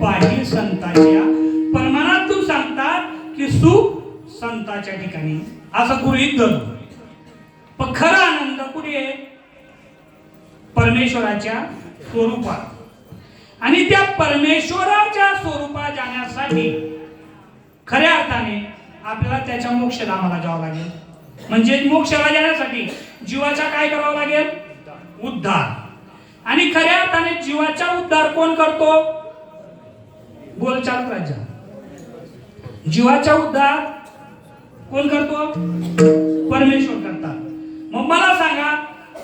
बाह्य संताच्या. परमानातून सांगतात की सुख संताच्या ठिकाणी. असं गृहित धरू पण खरा आनंद कुठे आहे? परमेश्वराच्या स्वरूपात. आणि त्या परमेश्वराच्या स्वरूपात जाण्यासाठी खऱ्या अर्थाने आपल्याला त्याच्या मोक्षधामाला जावं लागेल. म्हणजे मोक्षाला जाण्यासाठी जीवाचा काय करावं लागेल? उद्धार. आणि खऱ्या अर्थाने जीवाचा उद्धार कोण करतो? बोलचाल राज्य जीवाचा उद्धार कोण करतो? परमेश्वर करतात. मग मला सांगा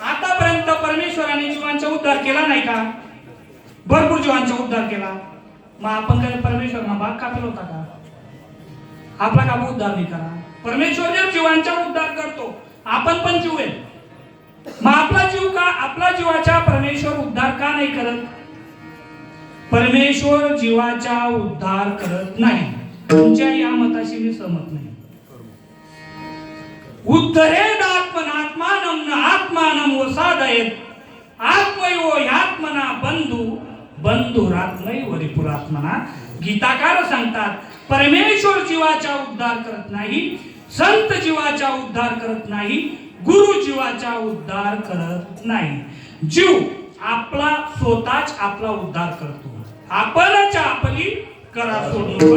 आतापर्यंत परमेश्वराने जीवांचा उद्धार केला नाही का? भरपूर जीवांचा उद्धार केला. मग आपण कधी परमेश्वरना भाग कापेल होता का? आपला का उद्धार नाही करा. परमेश्वर जर जीवांचा उद्धार करतो आपण पण जीव आहे मग आपला जीव का आपला जीवाचा परमेश्वर उद्धार का नाही करत? परमेश्वर जीवाचा उद्धार करत नाही. तुमच्या या मताशी मी सहमत नाही. उद्धरेद आत्मनात्मानं आत्मानम आत्मानं वसादयेत. आत्मयो ह्यात्मना बंधू बंधुरात्मय वरिपुरात्मना. गीताकार सांगतात परमेश्वर जीवाचा उद्धार करत नाही संत जीवाचा उद्धार करत नाही गुरु जीवाचा उद्धार करत नाही. जीव आपला स्वतःच आपला उद्धार करतो. आपणच आपली करा सोडू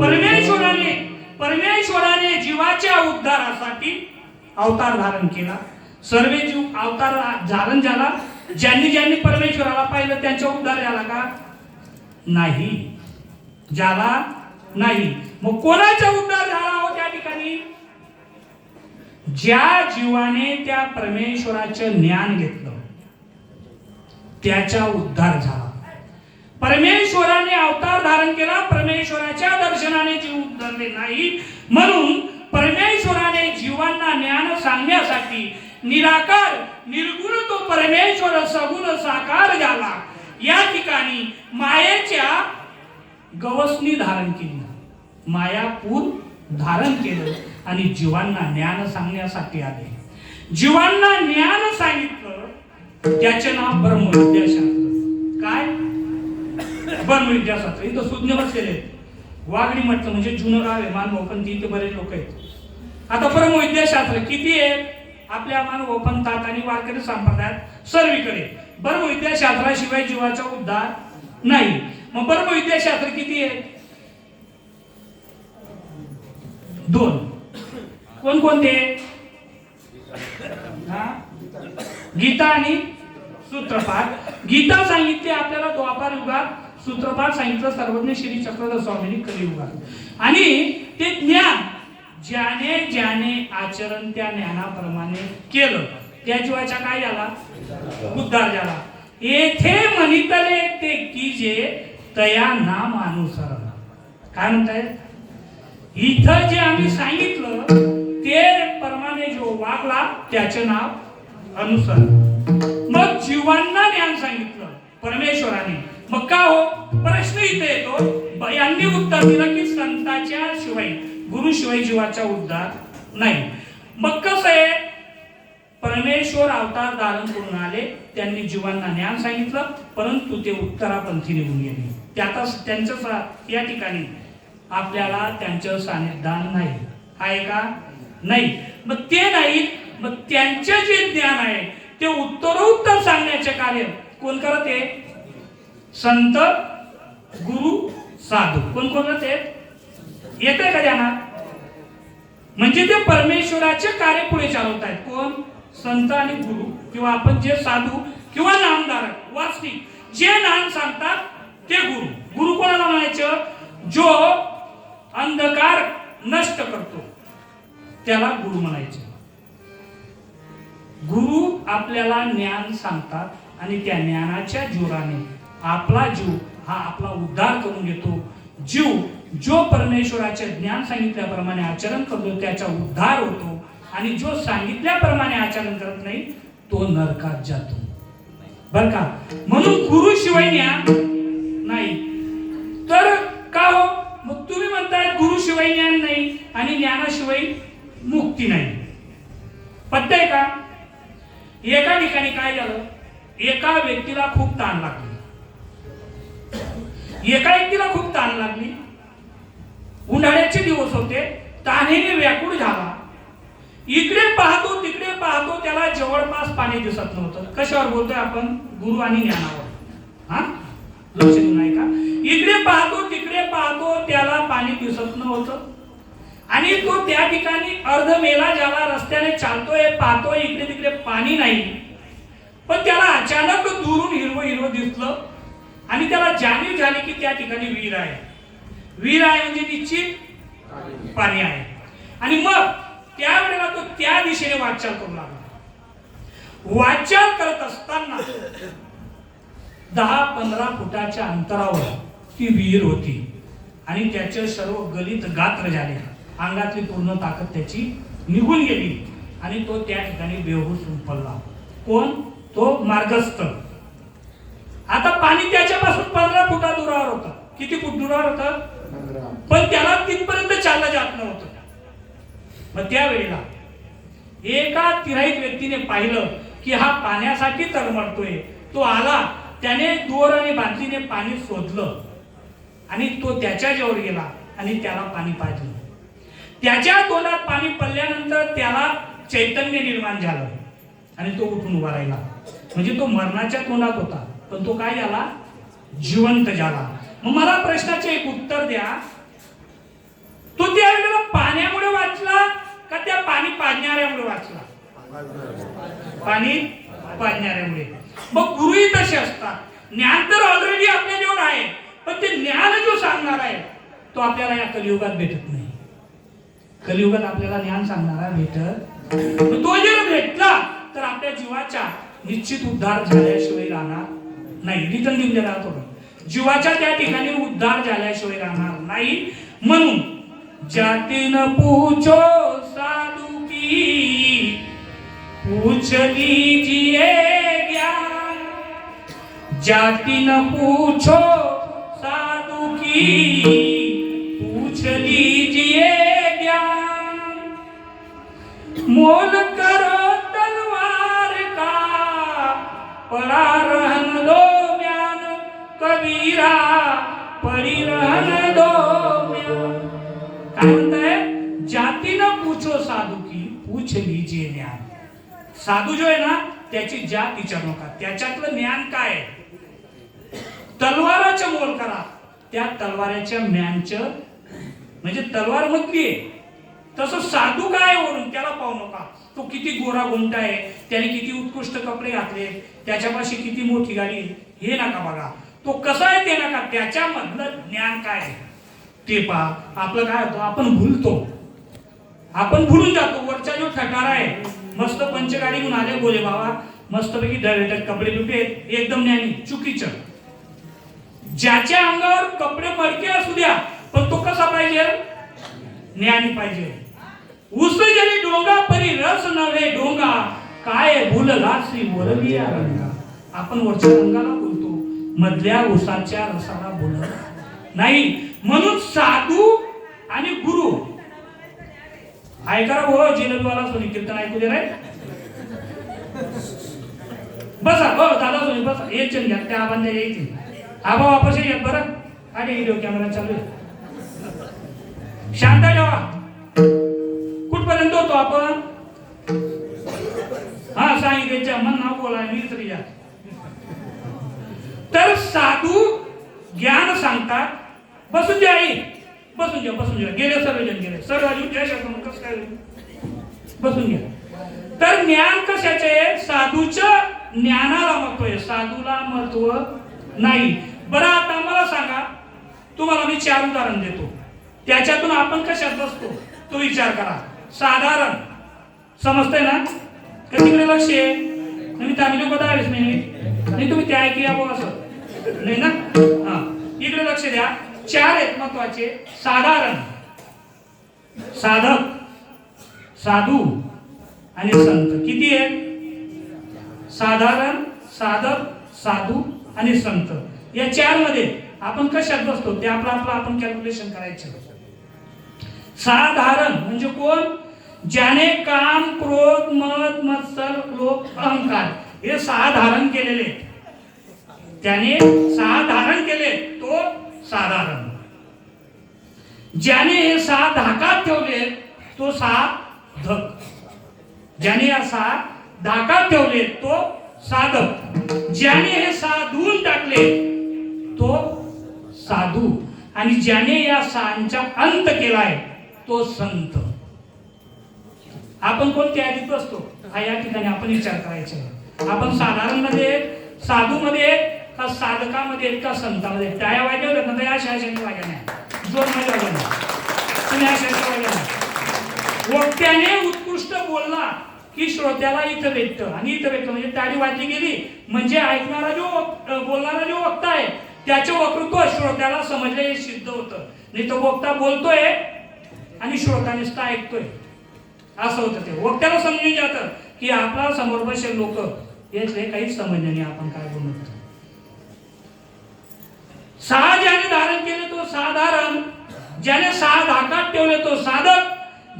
परमेश्वराने परमेश्वराने जीवाच्या उद्धारासाठी अवतार धारण केला. सर्व जीव अवतार धारण झाला. ज्यांनी ज्यांनी परमेश्वराला पाहिलं त्यांचा उद्धार झाला का? नाही. झाला नाही. मग कोणाचा उद्धार झाला हो त्या ठिकाणी? ज्या जीवाने त्या परमेश्वराचं ज्ञान घेतलं त्याचा उद्धार झाला. परमेश्वराने अवतार धारण केला परमेश्वराच्या दर्शनाने जीव उद्धरले नाही. म्हणून परमेश्वराने जीवांना ज्ञान सांगण्यासाठी निराकार निर्गुण तो परमेश्वर सगुण साकार झाला. या ठिकाणी मायेच्या गवसनी धारण केली. मायापूर धारण केलं आणि जीवांना ज्ञान सांगण्यासाठी आले. जीवांना ज्ञान सांगितलं त्याचे नाव ब्रह्मविद्याशास्त्र काय? ब्रह्मविद्याशास्त्र इथं सुज्ञ बसलेले आहेत. वागणी म्हटलं म्हणजे जुनं राव आहे मानभोपंथी इथे बरेच लोक आहेत. आता ब्रह्मविद्याशास्त्र किती आहे? आपल्या मानभोपंथात आणि वारकरी संप्रदायात सर्वीकडे. ब्रह्मविद्याशास्त्राशिवाय जीवाचा उद्धार नाही. मग ब्रह्मविद्याशास्त्र किती आहे? दोन. कोण कोणते गीता आणि सूत्रपाठ गीता सांगितली आपल्याला द्वापार युगात सूत्रपाठ सांगितलं सर्वज्ञ श्री चक्रधर स्वामींनी कलियुगात आणि ते ज्ञान ज्याने ज्याने आचरण त्या ज्ञानाप्रमाणे केलं. त्या जीवाच्या काय झाला? उद्धार झाला. येथे म्हणितले ते की जे तया नाम अनुसरण. काय म्हणताय? इथं जे आम्ही सांगितलं ते प्रमाणे जो वागला त्याचे नाव अनुसरण. मग जीवांना ज्ञान सांगितलं परमेश्वराने. मग का हो प्रश्न इथे येतो. यांनी उत्तर दिलं की संताच्या शिवाय गुरु शिवाय जीवाचा उद्धार नाही. मग कसं आहे परमेश्वर अवतार धारण करून आले त्यांनी जीवांना ज्ञान सांगितलं परंतु ते उत्तरापंथी निघून गेले. त्याचा त्यांचं या ठिकाणी आपल्याला त्यांचं सानिध्यान नाही. आहे का? नाही. मग ते नाही मग त्यांचे जे ज्ञान आहे ते उत्तरोत्तर सांगण्याचे कार्य कोण करत? आहे संत गुरु साधू. कोण कोणच आहेत? आहे का ज्ञानात म्हणजे ते परमेश्वराचे कार्य पुढे चालवत आहेत कोण? संत आणि गुरु. किंवा आपण जे साधू किंवा नामधारक वास्तविक जे नाम सांगतात ते गुरु. गुरु कोणाला म्हणायचं? जो अंधकार नष्ट करतो. त्याला गुरु म्हणायचे. गुरु आपल्याला ज्ञान सांगतात आणि त्या ज्ञानाच्या जोराने आपला जीव हा आपला उद्धार करून घेतो. जीव जो परमेश्वराचे ज्ञान सांगितल्याप्रमाणे आचरण करतो त्याचा उद्धार होतो. आणि जो सांगितल्याप्रमाणे आचरण करत नाही तो नरकात जातो. बर का? म्हणून गुरु शिवाय ज्ञान नाही. तर का हो? मग तुम्ही म्हणताय गुरु शिवाय ज्ञान नाही आणि ज्ञानाशिवाय मुक्ती नाही. पत्ते आहे का? एका ठिकाणी काय झालं? एका व्यक्तीला खूप ताण लागतो एका व्यक्तीला खूप ताण लागली. उन्हाळ्याचे दिवस होते तानेने व्याकुळ झाला. इकडे पाहतो तिकडे पाहतो त्याला जवळपास पाणी दिसत नव्हतं. कशावर बोलतोय आपण? गुरु आणि ज्ञानावर. हा? लक्ष देऊन ऐका. इकडे पाहतो तिकडे पाहतो त्याला पाणी दिसत नव्हतं. आणि तो त्या ठिकाणी अर्ध मेला ज्याला रस्त्याने चालतोय पाहतोय इकडे तिकडे पाणी नाही. पण त्याला अचानक दुरून हिरवं हिरवं दिसलं. आणि त्याला जाणीव झाली की त्या ठिकाणी विहीर आहे. विहीर आहे म्हणजे निश्चित पाणी आहे. आणि मग त्यावेळेला तो त्या दिशेने वाटचाल करू लागला. वाटचाल करत असताना दहा पंधरा फुटाच्या अंतरावर ती विहीर होती. आणि त्याचे सर्व गलित गात्र झाले. अंगातली पूर्ण ताकद त्याची निघून गेली. आणि तो त्या ठिकाणी बेहूस पडला. कोण? तो मार्गस्थ. आता पाणी त्याच्यापासून पंधरा फुटा दुरावर होतं. किती फूट दुरावर होतं? पण त्याला तिथपर्यंत चाललं जात नव्हतं. मग त्यावेळेला एका तिराईत व्यक्तीने पाहिलं की हा पाण्यासाठी तळमळतोय तो आला त्याने दोर आणि बादलीने पाणी शोधलं आणि तो त्याच्याजवळ गेला आणि त्याला पाणी पाजलं. त्याच्या तोंडात पाणी पडल्यानंतर त्याला चैतन्य निर्माण झालं. आणि तो उठून उभा राहिला. म्हणजे तो मरणाच्या तोंडात होता. पण तो काय झाला? जिवंत झाला. मग मला प्रश्नाचे एक उत्तर द्या. तो त्यावेळेला पाण्यामुळे वाचला का त्या पाणी पाजणाऱ्यामुळे वाचला? पाणी पाजणाऱ्यामुळे. मग गुरुही तसे असतात. ज्ञान तर ऑलरेडी आपल्या जवळ आहे. पण ते ज्ञान जो सांगणार आहे तो आपल्याला या कलियुगात भेटत नाही. कलियुगात आपल्याला ज्ञान सांगणारा भेटत तो जर भेटला तर आपल्या जीवाचा निश्चित उद्धार झाल्याशिवाय राहणार नाही रिटर्न देऊन देणार थोडं. जीवाच्या त्या ठिकाणी उद्धार झाल्याशिवाय राहणार नाही. म्हणून जातीन पूछो साधू की पूछ लीजिए ज्ञान? जाति पूछो साधू की पूछ लीजिए ज्ञान? मोल करो तलवार का पड़ा साधू जो आहे ना त्याची जात विचारू नका. त्याच्यातलं ज्ञान काय आहे? तलवाराचं मोल करा. त्या तलवाराच्या ज्ञानचं म्हणजे तलवार मधली आहे. तसं साधू काय आहे वरून त्याला पाहू नका. तो किती गोरा गुंटा आहे त्याने किती उत्कृष्ट कपडे घातले त्याच्यापाशी किती मोठी गाडी हे नका बघा. तो कसा आहे ते नका त्याच्यामधलं ज्ञान काय आहे? ते पहा. आपलं काय होतं? आपण भूलतो. आपण भुलून जातो. वरचा जो ठकारा आहे मस्त पंचगाडी घेऊन आले बोले बाबा मस्तपैकी डळेटक कपडे बिपडे एकदम ज्ञानी चुकीचं. ज्याच्या अंगावर कपडे मडके असू द्या पण तो कसा पाहिजे? ज्ञानी पाहिजे. उस जरी डोंगा परी रस नव्हे डोंगा. काय भूलला श्री वरविया रंगा. आपण वरच्या रंगाला बोलतो मधल्या उसाच्या रसाला बोलत नाही. म्हणून साधू आणि गुरु ऐका हो जिलबीवाला सोनी कीर्तन ऐकू दे रे. बसा हो दादा सोनी बसा. एक जण घ्या त्या आबांना यायचे आबा वापस येत बरं. आणि व्हिडिओ कॅमेरा चालू आहे. शांत ठेवा. कुठपर्यंत होतो आपण? हा सांगितलं मन नाव बोला मी तरी या. तर साधू ज्ञान सांगतात. बसून द्या आई. बसून घ्या बसून घ्या गेले सर्वजण गेले. सर्व अजून जय शकतो बसून घ्या. तर ज्ञान कशाचे? साधूच्या ज्ञानाला महत्त्व आहे. साधूला महत्त्व नाही. बरं आता मला सांगा. तुम्हाला मी चार उदाहरण देतो. त्याच्यातून आपण कशात बसतो? तो विचार करा. साधारण. समजतंय ना? कधीकडे तिकडे लक्ष आहे? मी तामिळ लोक दहावीस मिनिट. नाही तुम्ही त्या ऐकूया बुवा असं. नाही ना? हा. इकडे लक्ष द्या. चार आहेत महत्त्वाचे. साधारण. साधक. साधू आणि संत. किती आहे? साधारण साधक साधू आणि संत. या चारमध्ये आपण कशात बसतो ते आपलं आपलं आपण कॅल्क्युलेशन करायचं. साधारण म्हणजे कोण? ज्याने काम क्रोध मत मत्सर लोक अहंकार हे सहा धारण केलेले. त्याने सहा धारण केले तो साधारण. ज्याने हे सहा धाकात ठेवले तो सहा धक. ज्याने या सहा ठेवले तो साधक. ज्याने हे साधून टाकले तो साधू. आणि ज्याने या सहांचा अंत केलाय तो संत. आपण कोणत्या यादीत बसतो हा या ठिकाणी आपण विचार करायचा आपण साधारणमध्ये साधू मध्ये का साधकामध्ये का संतामध्ये? आहेत? टाळ्या वाजल्या ना तर या शाळेच्या वाजल्या नाही जोरमध्ये वाजल्या नाही तुम्ही या शाळेच्या वाजल्या नाही वक्त्याने उत्कृष्ट बोलला की श्रोत्याला इथं भेटतं. आणि इथं भेटतं. म्हणजे त्याने वाटली गेली म्हणजे ऐकणारा जो बोलणारा जो वक्ता आहे त्याचे वक्तृत्व श्रोत्याला समजले हे सिद्ध होतं. नाही तो वक्ता बोलतोय आणि श्रोता नुसता ऐकतोय. असं होतं ते. वक्त्याला समजून जातं की आपला समोर बसेल लोक. यातले काहीच समजले नाही. आपण काय बोलतो सहा ज्याने धारण केले तो साधारण. ज्याने सहा धाकात ठेवले तो साधक.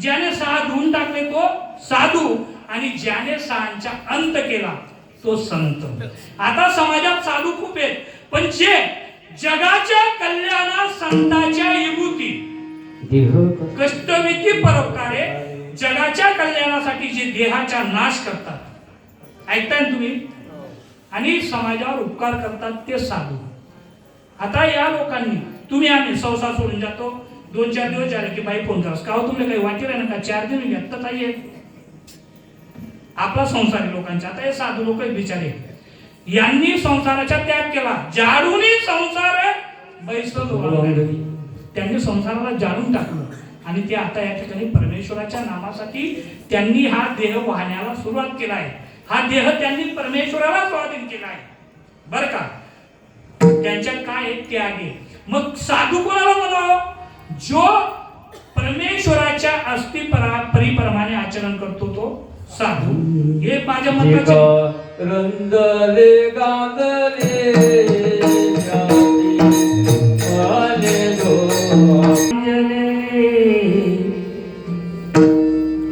ज्याने सहा धुवून टाकले तो साधू. आणि ज्याने सहांचा अंत केला तो संत. आता समाजात साधू खूप आहेत. पण जे जगाच्या कल्याणा संताच्या विभूती. देह परोपकारे जगाच्या कल्याणासाठी जे देहाचा नाश करतात. ऐकताय तुम्ही? आणि समाजावर उपकार करतात ते साधू. आता या लोकांनी तुम्ही आम्ही संसार सोडून जातो. दोन चार दिवस झाले की बाई फोन करा का हो तुम्हाला काही वाटेल ना का? चार दिवस घेतात ताई आपला संसार आहे लोकांचा. आता हे साधू लोक बिचारे. यांनी संसाराचा त्याग केला. जाडूनही संसार बैसल त्यांनी संसाराला जाळून टाकलं. आणि ते आता या ठिकाणी परमेश्वराच्या नामासाठी त्यांनी हा देह वाहण्याला सुरुवात केला आहे हा देह त्यांनी परमेश्वराला स्वाधीन केला आहे बर का? त्यांच्यात काय त्याग आहे. मग साधू कोणाला म्हणावं जो परमेश्वराच्या अस्थिपरा परिप्रमाणे आचरण करतो तो साधू. हे माझ्या मताचे आले दो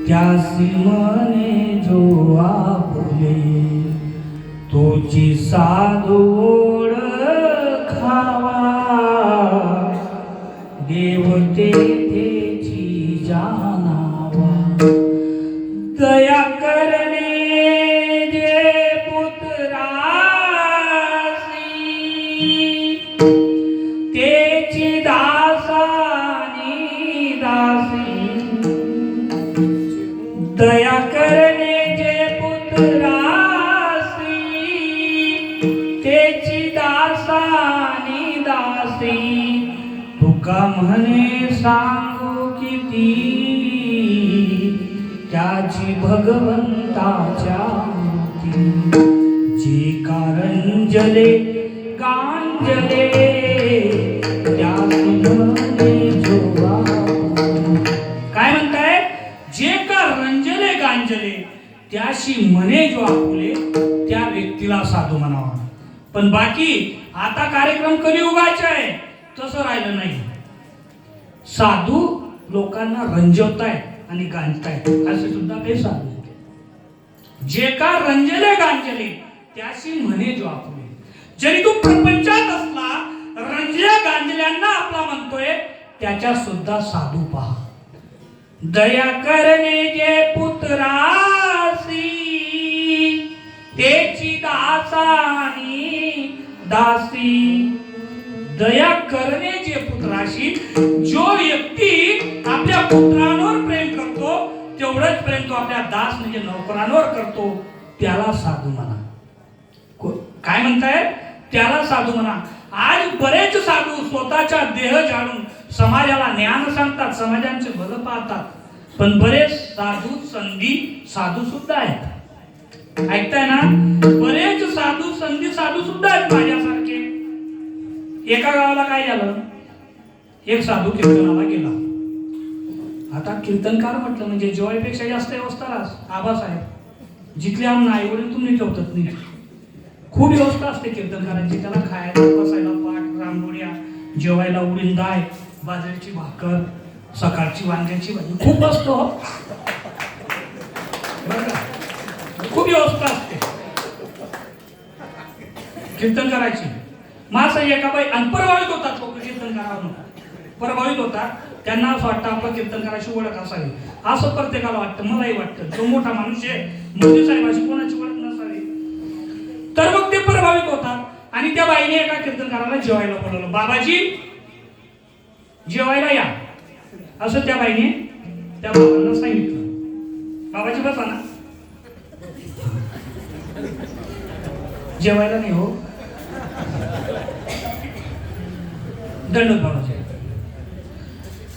त्यासी मने जो आपले तुझी साधोड काय म्हणताय? जे का रंजले गांजले त्याशी मने जो आपुले त्या व्यक्तीला साधू म्हणावा. पण बाकी आता कार्यक्रम कधी उगायचा आहे? तसं राहिलं नाही. साधू लोकांना रंजवताय आणि गांजताय. असे सुद्धा ते साधू जे का रंजले गांजले त्याशी म्हणे जो आपुले. जरी तू प्रपंचात असला रंजल्या गांजल्यांना आपला म्हणतोय त्याच्या सुद्धा साधू पहा. दया करणे जे पुत्रासी त्याची दासानी दासी. दया करणे जे पुत्राशी जो व्यक्ती आपल्या पुत्रांवर प्रेम करतो तेवढंच प्रेम तो आपल्या दास म्हणजे नोकरांवर करतो त्याला साधू म्हणा. काय म्हणताय? त्याला साधू म्हणा. आज बरेच साधू स्वतःचा देह जाणून समाजाला ज्ञान सांगतात समाजांचे भलं पाहतात. पण बरेच साधू संधी साधू सुद्धा आहेत. ऐकताय ना? बरेच साधू संधी साधू सुद्धा आहेत माझ्यासारखे. एका गावाला काय झालं? एक साधू कीर्तनाला गेला. आता कीर्तनकार म्हटलं म्हणजे जेवायपेक्षा जास्त व्यवस्था आबासाहेब जिथले आम आईवडील तुम्ही ठेवतात नाही खूप व्यवस्था असते कीर्तनकारांची. त्याला खायला बसायला पाठ रांगोळ्या जेवायला उडीद दाय बाजरीची भाकर सकाळची वांग्याची भाजी. खूप असतो हो. खूप व्यवस्था असते. कीर्तन करायची माझा एका बाई आणि प्रभावित होतात लोक कीर्तनकारावरून. प्रभावित होतात त्यांना असं वाटतं आपलं कीर्तनकाराची ओळख असावी. असं प्रत्येकाला वाटतं मलाही वाटतं. जो मोठा माणूस आहे मोदी साहेबाची कोणाची ओळख नसावी तर मग ते प्रभावित होतात आणि त्या बाईने एका कीर्तनकाराला जेवायला बोलवलं. बाबाजी जेवायला या. असं त्या बाईने त्या बाबांना सांगितलं. बाबाजी बसा ना. जेवायला नाही हो. दंड बाबाजी.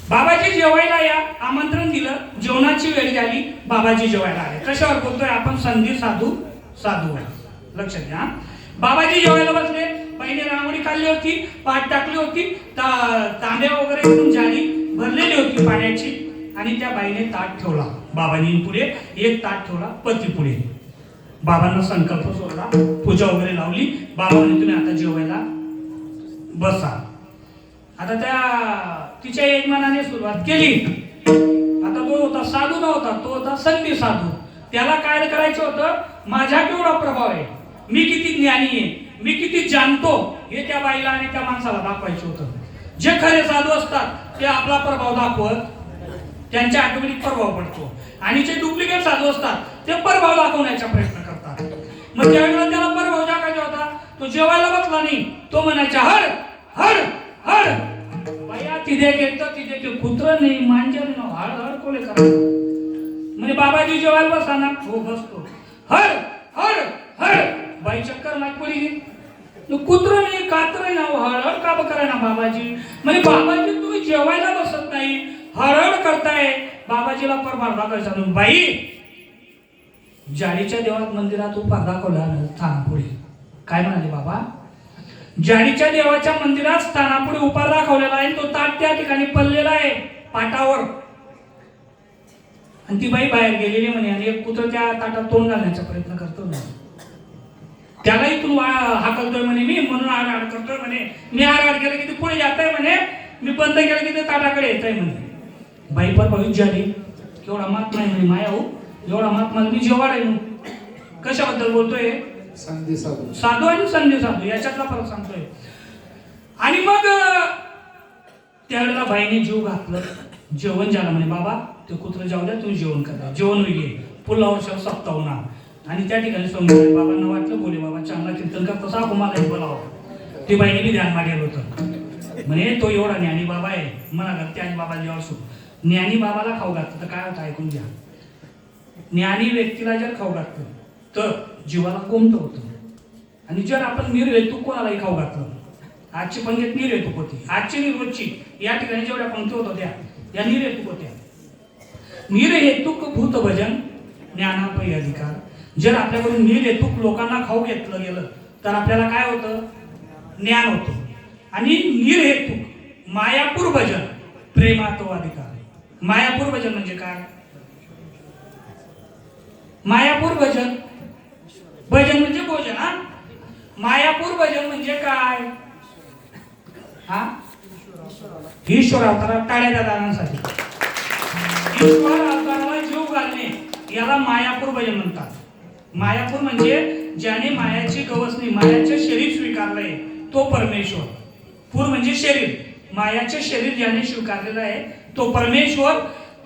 बाबाजी जेवायला या. आमंत्रण दिलं. जेवणाची वेळ झाली. बाबाजी जेवायला आले. कशावर बोलतोय? आपण संधी साधू साधू लक्षात घ्या. बाबाजी जेवायला बसले. पहिले रांगोळी काढली होती पाठ टाकली होती ता- तांब्या वगैरे करून झाली भरलेली होती पाण्याची. आणि त्या बाईने ताट ठेवला. बाबांनी पुढे एक ताट ठेवला पती पुढे. बाबांना संकल्प सोडला पूजा वगैरे लावली. बाबांनी तुम्ही आता जेवायला बसा. आता त्या तिच्या यजमानाने सुरुवात केली. आता तो होता साधू नव्हता तो होता संधी साधू. त्याला काय करायचं होतं? माझ्या केवढा प्रभाव आहे. मी किती ज्ञानी आहे. मी किती जाणतो हे त्या बाईला आणि त्या माणसाला दाखवायचं होतं. जे खरे साधू असतात ते आपला प्रभाव दाखवत त्यांच्या ऑटोमॅटिक प्रभाव पडतो. आणि जे डुप्लिकेट साधू असतात ते प्रभाव दाखवण्याचा प्रयत्न करतात. मग ज्यावेळेला त्याला प्रभाव दाखवायचा होता. तो जेवायला बसला नाही. तो म्हणायचा हड हड हड. बाया तिथे घेत तिथे ते कुत्र नाही मांजर नाही हड हड कोले करा म्हणजे बाबाजी जेवायला बसा ना. हो बसतो. हड हड हड. बाई चक्कर नागपुरी कुत्र नाही कात्र ना हळहळ का कराय ना बाबाजी? म्हणजे बाबाजी तुम्ही जेवायला बसत नाही. हळहळ करताय. बाबाजीला परमार दाखवायचा म्हणून बाई जाडीच्या देवात मंदिरात तू पडदा दाखवला स्थानापुढे. काय म्हणाले बाबा? जाडीच्या देवाच्या मंदिरात स्थानापुढे उपार दाखवलेला आहे तो ताट त्या ठिकाणी पडलेला आहे पाटावर. आणि ती बाई बाहेर गेलेली म्हणे आणि एक कुत्र त्या ताटात तोंड घालण्याचा प्रयत्न करतो ना त्याला इथून वा हाकलतोय म्हणे मी म्हणून आड करतोय म्हणे. मी आड केलं की ते पुढे जात आहे म्हणे. मी बंद केलं की ते ताटाकडे येत आहे म्हणे. बाई पर भविष्य झाली केवढा महात्मा आहे म्हणे माया हो. एवढा महात्मा मी जेवाड आहे म्हणून कशाबद्दल बोलतोय? संधी साधू साधू आणि संधी साधू याच्यातला फरक सांगतोय. आणि मग त्यावेळेला बाईने जीव घातलं. जेवण झालं म्हणे बाबा ते कुत्र जाऊ द्या तुम्ही जेवण करा. जेवण वेगळे पुलावर शेव सप्तावना आणि त्या ठिकाणी समजून बाबांना वाटलं बोले बाबा चांगला कीर्तन करता तसा कुमाला हे बोलावं. ते बाईने बी ध्यान मागेल होतं. म्हणे तो एवढा ज्ञानी बाबा आहे. म्हणा का त्या बाबा जेव्हा असो. ज्ञानी बाबाला खाऊ घातलं तर काय होतं ऐकून घ्या. ज्ञानी व्यक्तीला जर खाऊ घातलं तर जीवाला कोणतं होतं. आणि जर आपण निर्हेतुक कोणालाही खाऊ घातलं? आजची पंगत निर्हेतुक होती आजची निर्वची या ठिकाणी जेवढ्या पंक्ती होत होत्या या निर्हेतुक होत्या निर्हेतुक भूत भजन ज्ञानापै अधिकार. जर आपल्याकडून निर्हेतुक लोकांना खाऊ घेतलं गेलं तर आपल्याला काय होतं? ज्ञान होतं. आणि निर्हेतुक मायापूर भजन प्रेमातो अधिकार मायापूर भजन म्हणजे काय? मायापूर भजन भजन म्हणजे भोजन हा? मायापूर भजन म्हणजे काय? हा? ईश्वर अवतारा टाळ्या दादांसाठी. दानांसाठी ईश्वर अवताराला जीव घालणे याला मायापूर भजन म्हणतात. मायापूर म्हणजे ज्याने मायाची गवसणी मायाचे शरीर स्वीकारलंय तो परमेश्वर. पूर म्हणजे शरीर. मायाचे शरीर ज्याने स्वीकारलेलं आहे तो परमेश्वर.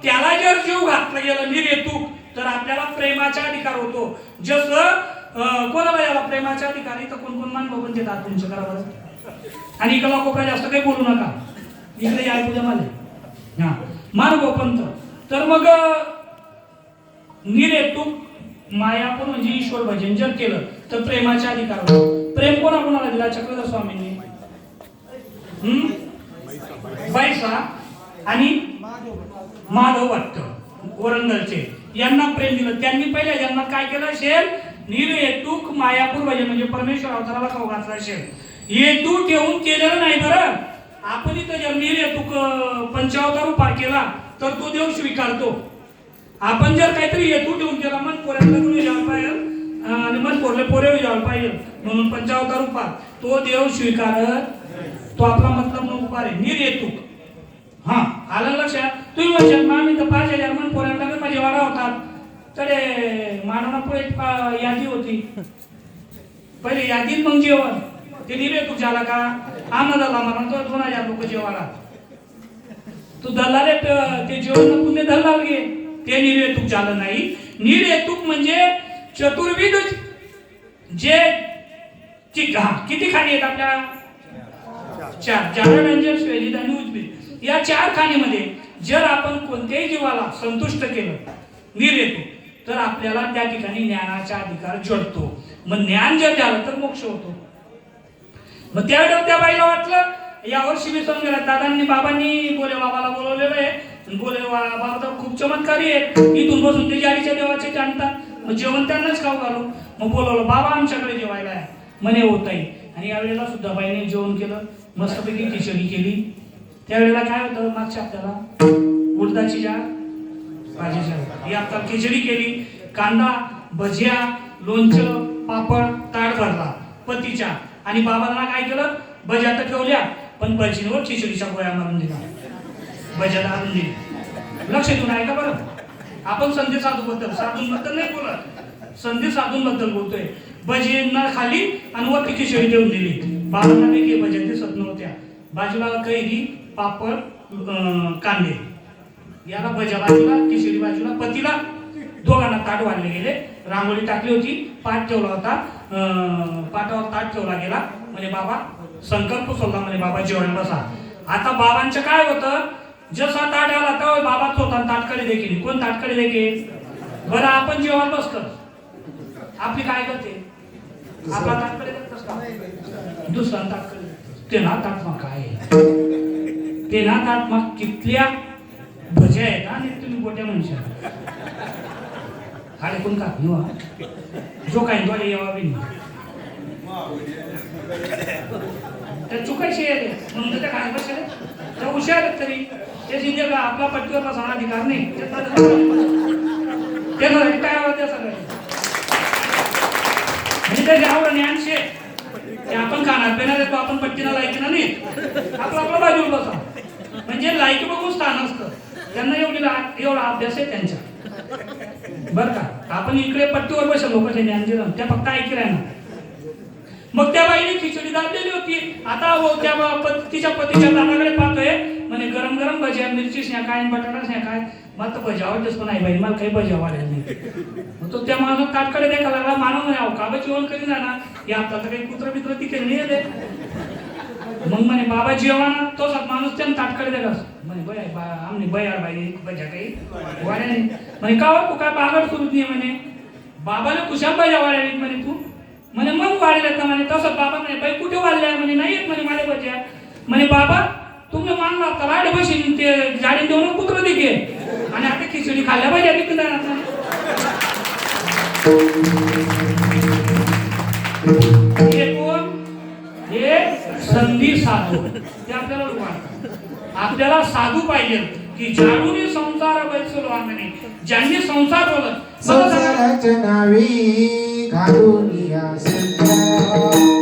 त्याला जर जीव घातलं गेलं निर्हेतुक तर आपल्याला प्रेमाचा अधिकार होतो. जसं कोणाला याला प्रेमाचा अधिकार? तर कोण कोण मान बघून देतात तुमच्या घरावर आणि इकडला कोपरा जास्त काही बोलू नका? इकडे या तुझ्या मला. हा. मान गोपंत. तर मग निरेतुक मायापूर म्हणजे ईश्वर भजन जर केलं तर प्रेमाच्या अधिकार होतो. प्रेम कोणा कोणाला दिला? चक्रधर स्वामींनी. हम्म? बैसा आणि माधव भट्ट वरंगलचे. यांना प्रेम दिलं. त्यांनी पहिल्या जन्मात काय केलं असेल? निर्हेतुक मायापूर भजन म्हणजे परमेश्वर अवताराला खाऊ घातला शेर हे तू ठेवून केलेलं नाही बरं. आपण इथं जर निर्हेतुक अं, पंचावतार उपार केला तर तो देव स्वीकारतो. आपण जर काहीतरी हेतू ठेवून केला मन पोऱ्याला तुम्ही जायला पाहिजे आणि मन पोरले पोरे जायला पाहिजे म्हणून पंचावतार उपार तो देव स्वीकारत तो आपला मतलब न उपार आहे. निर्हेतुक हा आलं लक्षात तुम्ही म्हणशात मग आम्ही तर पाच हजार मन पोऱ्यांना माझे वाडा होतात. तर मानवना पुढे एक यादी होती. पहिले यादीत मग जेवण. ते निर्हेतुक झाला का? आम्हाला म्हणा तो दोन हजार लोक जेवाला तू दल्लाले ते जेवण पुण्य दल्लाल घे. ते निर्हेतुक झालं नाही. निर्हेतुक म्हणजे चतुर्विध जे हा, किती खाणी आहेत आपल्या? चार. चार म्हणजे व्यंजन श्वेजित आणि उजबीत या चार खाणीमध्ये जर आपण कोणत्याही जीवाला संतुष्ट केलं निर्हेतुक तर आपल्याला त्या ठिकाणी ज्ञानाचा अधिकार जडतो. मग ज्ञान जर झालं तर मोक्ष होतो. मग त्यावेळेला त्या बाईला वाटलं यावर्षी मी समजा दादांनी बाबांनी बोले बाबा बोलवलेलं आहे आणि बोले बा- बाबा तर खूप चमत्कारी आहेत. इथून बसून ते जारीच्या देवाचे जाणतात. मग जेवण त्यांनाच खाऊ घालू मग बोलवलं बाबा आमच्याकडे जेवायला आहे. म्हणे होत आहे आणि यावेळेला सुद्धा बाईने जेवण केलं. मस्तपैकी खिचडी केली. त्यावेळेला काय होतं मागच्या आपल्याला उडदाची जाळ भाजीच्या ही आता खिचडी केली. कांदा भजिया लोणचं पापड ताट भरला. पतीच्या. आणि बाबांना काय केलं? भज्या तर ठेवल्या पण भजींवर खिचडीच्या गोळ्या मारून दिला भज्या आणून दिली लक्ष देऊन ऐका बरं? आपण संधी साधू बद्दल साधून बद्दल नाही बोलत. संधी साधून बद्दल बोलतोय भजींना खाली आणि वरती खिचडी देऊन दिली. बाबांना काही भज्या दिसत नव्हत्या बाजूला कैरी पापड कांदे. याला बजा बाजूला किशोरी बाजूला पतीला दोघांना ताट वाढले गेले. रांगोळी टाकली होती. पाठ ठेवला होता. अं, ताट ठेवला गेला. म्हणजे बाबा संकल्प सोडला म्हणजे बाबा जेवण बसा. आता बाबांचं काय होतं? जसा ताट आला तर बाबा होता ताटकडे देखील. कोण ताटकडे देखील? बरं आपण जेवण बसतो आपली काय करते आपला ताटकडे देतोस दुसरा ताटकडे ते ना ताट मग काय आहे? ते ना ताट मग कितल्या भज्या आहेत आणि तुम्ही मोठ्या मनुष्या अरे कोण का? निवा जो काही द्वारे यावा बी नाही त्या चुकायचे आहे ते. म्हणून त्या काय? हुशार आहेत तरी ते जिथे का आपला पट्टीवर बसवणार अधिकार नाही त्याचा काय आवाज त्या म्हणजे त्याचे आवड ज्ञान शे ते आपण खाणार पिणार येतो आपण पट्टीला लायकी ना नाही. आपला आपला बाजूला बसा. म्हणजे लायकी बघून स्थान असतं. त्यांना एवढी एवढा अभ्यास आहे त्यांच्या बरं का? आपण इकडे पट्टीवर बसलो लोकांचे ज्ञान दिलं त्या फक्त ऐकी राहणार. मग त्या बाईने खिचडी दाबलेली होती. आता हो त्या पत- तिच्या पतीच्या दादाकडे पाहतोय. म्हणे गरम गरम भज्या मिरची स्न्या काय बटाटा स्न्या काय मला तर भजी आवडतेच पण नाही बाई मला काही भजी आवडल्या नाही. मग तो त्या माणूस काटकडे देखा लागला. मानव नाही आहो काबा जेवण करी जाणार? या आता तर काही कुत्र बित्र तिथे नाही मग म्हणे बाबा जेवण तोच माणूस त्यानं ताटकडे देखा म्हणे बय बा आमने बया बाई भज्या काही वाड्या नाही. म्हणे का हो, तू काय बागड सुरू नाही म्हणे बाबाला कुशा भज्या वाड्या म्हणे तू म्हणे मग वाढल्यात का म्हणे तसं बाबा म्हणे बाई कुठे वाढल्या म्हणे नाही येत म्हणे माझ्या बच्या म्हणे बाबा तुम्ही मानला तर राड बशीन ते जाडी देऊन कुत्र दिके आणि आता खिचडी खाल्ल्या पाहिजे आधी जाणार आता हे कोण हे संधी साधू ते आपल्याला वाटतं आपल्याला साधू पाहिजे की जाणून संसार बैसलो आम्ही ज्यांनी संसार बोलत मला नावी dunia sejauh